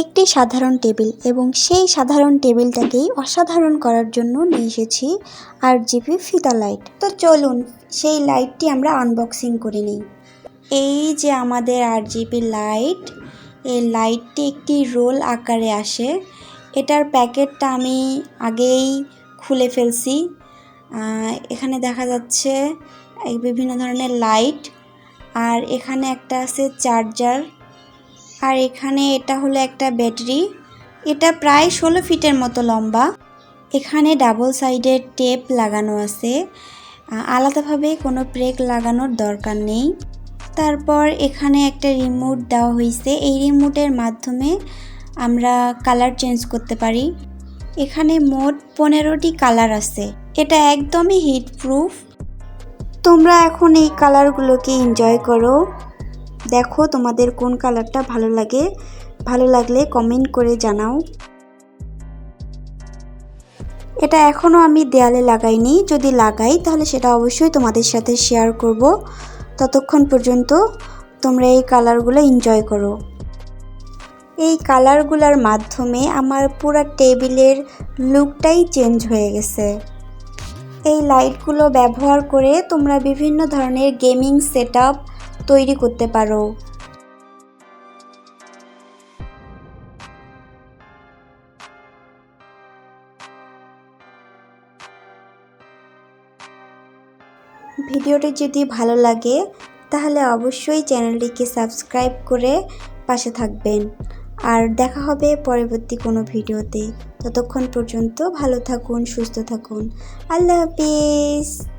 একটি সাধারণ টেবিল এবং সেই সাধারণ টেবিলটাকেই অসাধারণ করার জন্য নিয়ে এসেছি আর জিপি ফিতা লাইট। তো চলুন, সেই লাইটটি আমরা আনবক্সিং করে নিই। এই যে আমাদের আর জিবি লাইট, এই লাইটটি একটি রোল আকারে আসে। এটার প্যাকেটটা আমি আগেই খুলে ফেলছি। এখানে দেখা যাচ্ছে বিভিন্ন ধরনের লাইট। আর এখানে একটা আছে চার্জার। আর এখানে এটা হলো একটা ব্যাটারি। এটা প্রায় ষোলো ফিটের মতো লম্বা। এখানে ডাবল সাইডের টেপ লাগানো আছে। আলাদাভাবে কোনো ব্রেক লাগানোর দরকার নেই। তারপর এখানে একটা রিমোট দেওয়া হয়েছে। এই রিমোটের মাধ্যমে আমরা কালার চেঞ্জ করতে পারি। এখানে মোট পনেরোটি কালার আছে। এটা একদমই হিট প্রুফ তোমরা এখন এই কালারগুলোকে এনজয় করো। দেখো তোমাদের কোন কালারটা ভালো লাগে। ভালো লাগলে কমেন্ট করে জানাও। এটা এখনও আমি দেয়ালে লাগাইনি। যদি লাগাই তাহলে সেটা অবশ্যই তোমাদের সাথে শেয়ার করব। ততক্ষণ পর্যন্ত তোমরা এই কালারগুলো এনজয় করো। এই কালারগুলোর মাধ্যমে আমার পুরো টেবিলের লুকটাই চেঞ্জ হয়ে গেছে। এই লাইটগুলো ব্যবহার করে তোমরা বিভিন্ন ধরনের গেমিং সেট তৈরি করতে পারো। ভিডিওটি যদি ভালো লাগে, তাহলে অবশ্যই চ্যানেলটিকে সাবস্ক্রাইব করে পাশে থাকবেন। আর দেখা হবে পরবর্তী কোনো ভিডিওতে। ততক্ষণ পর্যন্ত ভালো থাকুন, সুস্থ থাকুন। আল্লাহ হাফিজ।